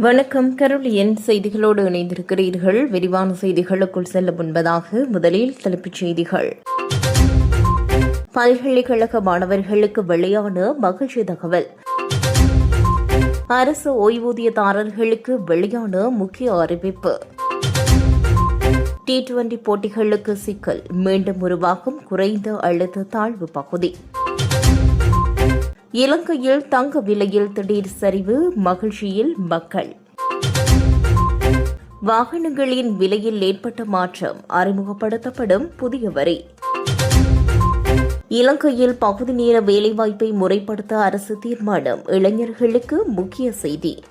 வணக்கம். கருளியன் செய்திகளோடு இணைந்திருக்கிறீர்கள். விரிவான செய்திகளுக்குள் செல்ல முன்பதாக முதலில் தலைப்புச் செய்திகள். பல்கலைக்கழக மாணவர்களுக்கு வெளியான மகிழ்ச்சி தகவல். அரசு ஓய்வூதியதாரர்களுக்கு வெளியான முக்கிய அறிவிப்பு. டி டுவெண்டி போட்டிகளுக்கு சிக்கல். மீண்டும் உருவாகும் குறைந்த அழுத்த தாழ்வு பகுதி. இலங்கையில் தங்க விலையில் திடீர் சரிவு மகிழ்ச்சியில் மக்கள். வாகனங்களின் விலையில் ஏற்பட்ட மாற்றம் அறிமுகப்படுத்தப்படும் புதிய வரி. இலங்கையில் பகுதி நேர வேலைவாய்ப்பை முறைப்படுத்த அரசு தீர்மானம் இளைஞர்களுக்கு முக்கிய செய்தி.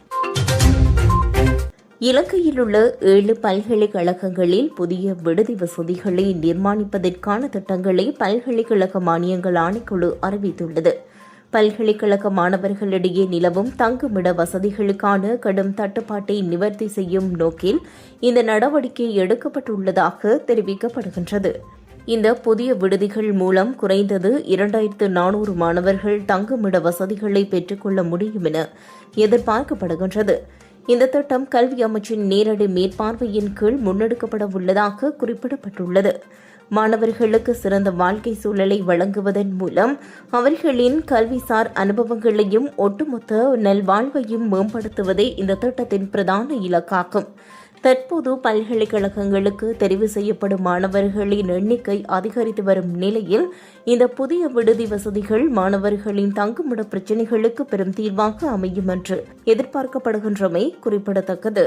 இலங்கையில் உள்ள ஏழு பல்கலைக்கழகங்களில் புதிய விடுதி வசதிகளை நிர்மாணிப்பதற்கான திட்டங்களை பல்கலைக்கழக மானியங்கள் ஆணைக்குழு அறிவித்துள்ளது. பல்கலைக்கழக மாணவர்களிடையே நிலவும் தங்குமிட வசதிகளுக்கான கடும் தட்டுப்பாட்டை நிவர்த்தி செய்யும் நோக்கில் இந்த நடவடிக்கை எடுக்கப்பட்டுள்ளதாக தெரிவிக்கப்படுகின்றது. இந்த புதிய விடுதிகள் மூலம் குறைந்தது இரண்டாயிரத்து நானூறு மாணவர்கள் தங்குமிட வசதிகளை பெற்றுக்கொள்ள முடியும் என எதிர்பார்க்கப்படுகின்றது. இந்த திட்டம் கல்வி அமைச்சின் நேரடி மேற்பார்வையின் கீழ் முன்னெடுக்கப்பட உள்ளதாக குறிப்பிடப்பட்டுள்ளது. மாணவர்களுக்கு சிறந்த வாழ்க்கை சூழலை வழங்குவதன் மூலம் அவர்களின் கல்விசார் அனுபவங்களையும் ஒட்டுமொத்த நல்வாழ்வையும் மேம்படுத்துவதே இந்த திட்டத்தின் பிரதான இலக்காகும். தற்போது பல்கலைக்கழகங்களுக்கு தெரிவு செய்யப்படும் மாணவர்களின் எண்ணிக்கை அதிகரித்து வரும் நிலையில் இந்த புதிய விடுதி வசதிகள் மாணவர்களின் தங்குமிட பிரச்சினைகளுக்கு பெரும் தீர்வாக அமையும் என்று எதிர்பார்க்கப்படுகின்றமை குறிப்பிடத்தக்கது.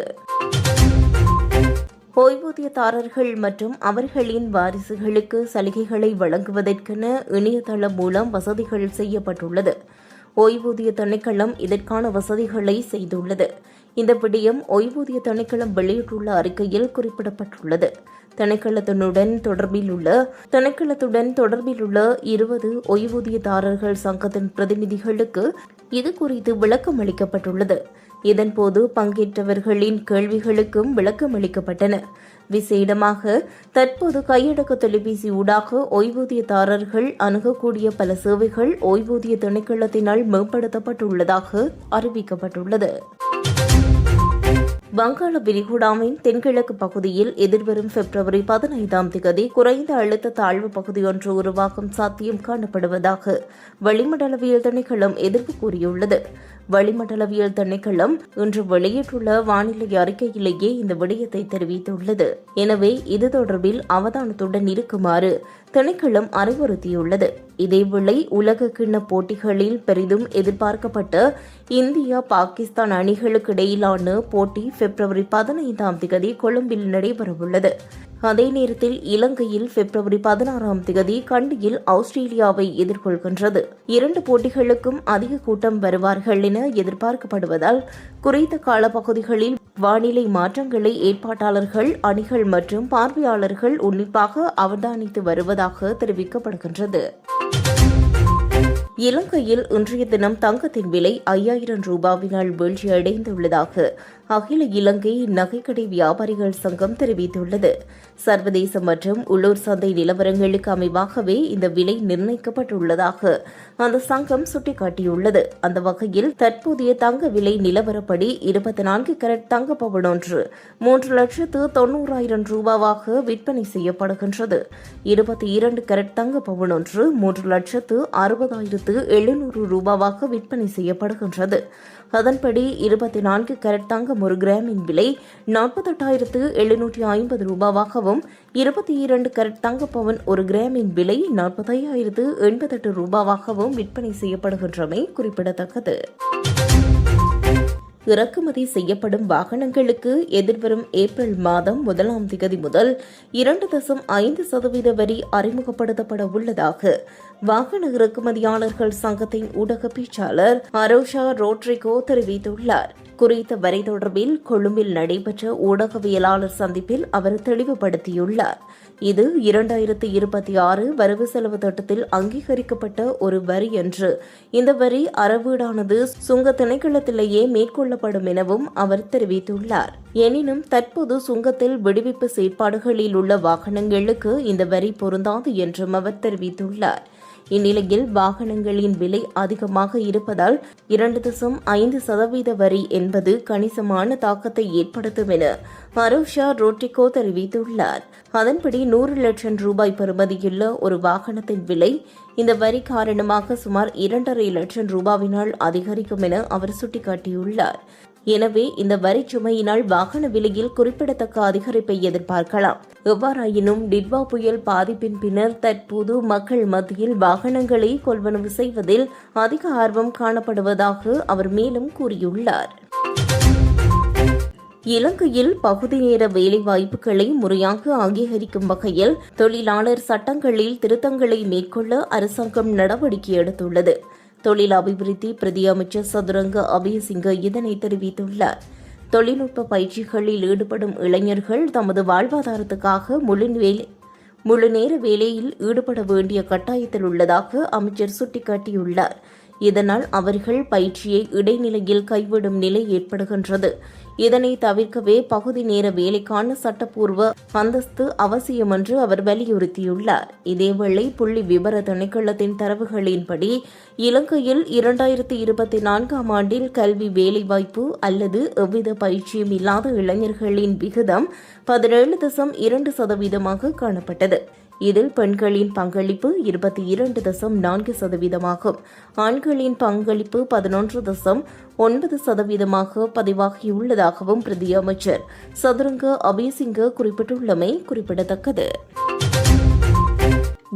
ஓய்வூதியதாரர்கள் மற்றும் அவர்களின் வாரிசுகளுக்கு சலுகைகளை வழங்குவதற்கென இணையதளம் மூலம் வசதிகள் செய்யப்பட்டுள்ளது. ஓய்வூதிய திணைக்களம் இதற்கான வசதிகளை செய்துள்ளது. இந்த விடயம் ஓய்வூதிய திணைக்களம் வெளியிட்டுள்ள அறிக்கையில் குறிப்பிடப்பட்டுள்ளது. திணைக்களத்தினுடன் தொடர்பில் உள்ள திணைக்களத்துடன் தொடர்பில் உள்ள இருபது ஓய்வூதியதாரர்கள் சங்கத்தின் பிரதிநிதிகளுக்கு இது குறித்து விளக்கம் அளிக்கப்பட்டுள்ளது இதன்போது பங்கேற்றவர்களின் கேள்விகளுக்கும் விளக்கம் அளிக்கப்பட்டன விசேடமாக தற்போது கையடக்க தொலைபேசி ஊடாக ஓய்வூதியதாரர்கள் அணுகக்கூடிய பல சேவைகள் ஓய்வூதிய திணைக்களத்தினால் மேம்படுத்தப்பட்டுள்ளதாக அறிவிக்கப்பட்டுள்ளது. வங்காள விரிகுடாவின் தென்கிழக்கு பகுதியில் எதிர்வரும் பிப்ரவரி பதினைந்தாம் தேதி குறைந்த அழுத்த தாழ்வு பகுதியொன்று உருவாக்கும் சாத்தியம் காணப்படுவதாக வளிமண்டலவியல் திணைக்களம் எதிர்ப்பு கூறியுள்ளது. வளிமண்டலவியல் திணைக்களம் இன்று வெளியிட்டுள்ள வானிலை அறிக்கையிலேயே இந்த விடயத்தை தெரிவித்துள்ளது. எனவே இது தொடர்பில் அவதானத்துடன் இருக்குமாறு திணைக்களம் அறிவுறுத்தியுள்ளது. இதேவேளை உலக கிண்ண போட்டிகளில் பெரிதும் எதிர்பார்க்கப்பட்ட இந்தியா பாகிஸ்தான் அணிகளுக்கு இடையிலான போட்டி பிப்ரவரி பதினைந்தாம் தேதி கொழும்பில் நடைபெறவுள்ளது. அதே நேரத்தில் இலங்கையில் பிப்ரவரி பதினாறாம் தேதி கண்டியில் ஆஸ்திரேலியாவை எதிர்கொள்கின்றது. இரண்டு போட்டிகளுக்கும் அதிக கூட்டம் வருவார்கள் என எதிர்பார்க்கப்படுவதால் குறித்த காலப்பகுதிகளில் வானிலை மாற்றங்களை ஏற்பாட்டாளர்கள் அணிகள் மற்றும் பார்வையாளர்கள் உன்னிப்பாக அவதானித்து வருவதாக தெரிவிக்கப்படுகின்றது. இலங்கையில் இன்றைய தினம் தங்கத்தின் விலை ஐயாயிரம் ரூபாவினால் வீழ்ச்சியடைந்துள்ளதாக அகில இலங்கை நகைக்கடை வியாபாரிகள் சங்கம் தெரிவித்துள்ளது. சர்வதேச மற்றும் உள்ளூர் சந்தை நிலவரங்களுக்கு அமைவாகவே இந்த விலை நிர்ணயிக்கப்பட்டுள்ளதாக அந்த சங்கம் சுட்டிக்காட்டியுள்ளது. அந்த வகையில் தற்போதைய தங்க விலை நிலவரப்படி இருபத்தி நான்கு கரட் தங்க பவுன் ஒன்று மூன்று லட்சத்து தொன்னூறாயிரம் ரூபாவாக விற்பனை செய்யப்படுகின்றது. இருபத்தி இரண்டு கரட் தங்க பவுன் ஒன்று மூன்று லட்சத்து அறுபதாயிரத்து எழுநூறு ரூபாவாக விற்பனை செய்யப்படுகின்றது. அதன்படி இருபத்தி நான்கு கேரட் தங்கம் ஒரு கிராமின் விலை நாற்பத்தெட்டாயிரத்து எழுநூற்றி ஐம்பது ரூபாவாகவும் இருபத்தி இரண்டு கரட் தங்கப்பவன் ஒரு கிராமின் விலை நாற்பத்தையாயிரத்து எண்பத்தெட்டு ரூபாவாகவும் விற்பனை செய்யப்படுகின்றமை குறிப்பிடத்தக்கது. இறக்குமதி செய்யப்படும் வாகனங்களுக்கு எதிர்வரும் ஏப்ரல் மாதம் முதலாம் திகதி முதல் இரண்டு தசம் ஐந்து சதவீத வரி அறிமுகப்படுத்தப்பட உள்ளதாக வாகன இறக்குமதியாளர்கள் சங்கத்தின் ஊடக பேச்சாளர் அரோஷா ரோட்ரிகோ தெரிவித்துள்ளார். குறித்த வரி தொடர்பில் கொழும்பில் நடைபெற்ற ஊடகவியலாளர் சந்திப்பில் அவர் தெளிவுபடுத்தியுள்ளார். இது இரண்டாயிரத்தி இருபத்தி ஆறு வரவு செலவு திட்டத்தில் அங்கீகரிக்கப்பட்ட ஒரு வரி என்று. இந்த வரி அறவீடானது சுங்க திணைக்களத்திலேயே மேற்கொள்ளப்படும் எனவும் அவர் தெரிவித்துள்ளார். எனினும் தற்போது சுங்கத்தில் விடுவிப்பு செயற்பாடுகளில் உள்ள வாகனங்களுக்கு இந்த வரி பொருந்தாது என்றும் அவர் தெரிவித்துள்ளார். இந்நிலையில் வாகனங்களின் விலை அதிகமாக இருப்பதால் இரண்டு தசம் ஐந்து சதவீத வரி என்பது கணிசமான தாக்கத்தை ஏற்படுத்தும் என மரோஷா ரோட்டிகோ தெரிவித்துள்ளார். அதன்படி நூறு லட்சம் ரூபாய் பெறுமதியுள்ள ஒரு வாகனத்தின் விலை இந்த வரி காரணமாக சுமார் இரண்டரை லட்சம் ரூபாவினால் அதிகரிக்கும் என அவர் சுட்டிக்காட்டியுள்ளார். எனவே இந்த வரி சுமையினால் வாகன விலையில் குறிப்பிடத்தக்க அதிகரிப்பை எதிர்பார்க்கலாம். எவ்வாறாயினும் டிட்வா புயல் பாதிப்பின் பின்னர் தற்போது மக்கள் மத்தியில் வாகனங்களை கொள்வனவு செய்வதில் அதிக ஆர்வம் காணப்படுவதாக அவர் மேலும் கூறியுள்ளார். இலங்கையில் பகுதி நேர வேலைவாய்ப்புகளை முறையாக அங்கீகரிக்கும் வகையில் தொழிலாளர் சட்டங்களில் திருத்தங்களை மேற்கொள்ள அரசாங்கம் நடவடிக்கை எடுத்துள்ளது. தொழில் அபிவிருத்தி பிரதி அமைச்சர் சதுரங்க அபயசிங்க இதனை தெரிவித்துள்ளார். தொழில்நுட்ப பயிற்சிகளில் ஈடுபடும் இளைஞர்கள் தமது வாழ்வாதாரத்துக்காக முழு வேலை முழு நேர வேலையில் ஈடுபட வேண்டிய கட்டாயத்தில் உள்ளதாக அமைச்சர் சுட்டிக்காட்டியுள்ளார். இதனால் அவர்கள் பயிற்சியை இடைநிலையில் கைவிடும் நிலை ஏற்படுகின்றது. இதனை தவிர்க்கவே பகுதி நேர வேலைக்கான சட்டப்பூர்வ அந்தஸ்து அவசியம் என்று அவர் வலியுறுத்தியுள்ளார். இதேவேளை புள்ளி விவர திணைக்களத்தின் தரவுகளின்படி இலங்கையில் இரண்டாயிரத்தி இருபத்தி நான்காம் ஆண்டில் கல்வி வேலைவாய்ப்பு அல்லது எவ்வித பயிற்சியும் இல்லாத இளைஞர்களின் விகிதம் பதினேழு தசம் இரண்டு சதவீதமாக காணப்பட்டது. இதில் பெண்களின் பங்களிப்பு இருபத்தி இரண்டு தசம் நான்கு சதவீதமாகும். ஆண்களின் பங்களிப்பு பதினொன்று தசம் ஒன்பது சதவீதமாக பதிவாகியுள்ளதாகவும் பிரதி அமைச்சர். சதுரங்க அபேசிங்க குறிப்பிட்டுள்ளமை குறிப்பிடத்தக்கது.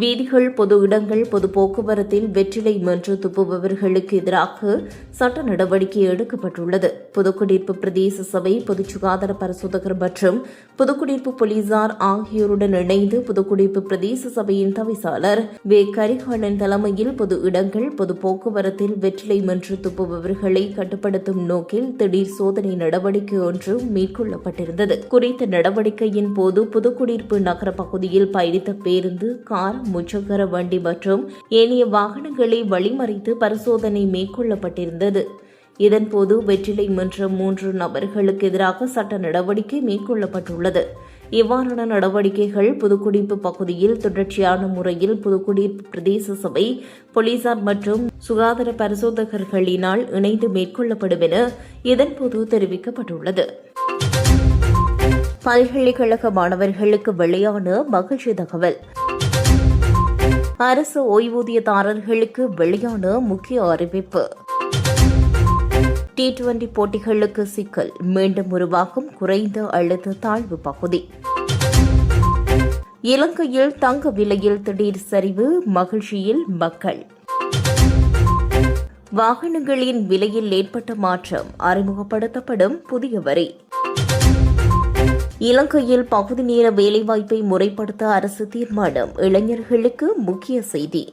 வீதிகள் பொது இடங்கள் பொது போக்குவரத்தில் வெற்றிலை மன்று துப்புபவர்களுக்கு எதிராக சட்ட நடவடிக்கை எடுக்கப்பட்டுள்ளது. பொதுக்குடியிருப்பு பிரதேச சபை பொது சுகாதார பரிசோதகர் மற்றும் பொதுக்குடியிருப்பு போலீசார் ஆகியோருடன் இணைந்து புதுக்குடியிருப்பு பிரதேச சபையின் தவிசாளர் வே. கரிகாலன் தலைமையில் பொது இடங்கள் பொது போக்குவரத்தில் வெற்றிலை மன்று துப்புபவர்களை கட்டுப்படுத்தும் நோக்கில் திடீர் சோதனை நடவடிக்கை ஒன்று மேற்கொள்ளப்பட்டிருந்தது. குறித்த நடவடிக்கையின் போது புதுக்குடியிருப்பு நகர பகுதியில் பயணித்த பேருந்து கார் முச்சக்கர வண்டி மற்றும் ஏனைய வாகனங்களை வழிமறித்து பரிசோதனை மேற்கொள்ளப்பட்டிருந்தது. இதன்போது வெற்றிலை மன்ற மூன்று நபர்களுக்கு எதிராக சட்ட நடவடிக்கை மேற்கொள்ளப்பட்டுள்ளது. இவ்வாறான நடவடிக்கைகள் புதுக்குடிப்பு பகுதியில் தொடர்ச்சியான முறையில் புதுக்குடியிருப்பு பிரதேச சபை போலீசார் மற்றும் சுகாதார பரிசோதகர்களினால் இணைந்து மேற்கொள்ளப்படும் என இதன்போது தெரிவிக்கப்பட்டுள்ளது. பல்கலைக்கழக மாணவர்களுக்கு வெளியான மகிழ்ச்சி தகவல். அரசு ஓய்வூதியதாரர்களுக்கு வெளியான முக்கிய அறிவிப்பு. டி டுவெண்டி போட்டிகளுக்கு சிக்கல். மீண்டும் உருவாகும் குறைந்த அழுத்த தாழ்வு பகுதி. இலங்கையில் தங்க விலையில் திடீர் சரிவு மகிழ்ச்சியில் மக்கள். வாகனங்களின் விலையில் ஏற்பட்ட மாற்றம் அறிமுகப்படுத்தப்படும் புதிய வரி. இலங்கையில் பகுதி நேர வேலைவாய்ப்பை முறைப்படுத்த அரசு தீர்மானம். இளைஞர்களுக்கு முக்கிய செய்தி.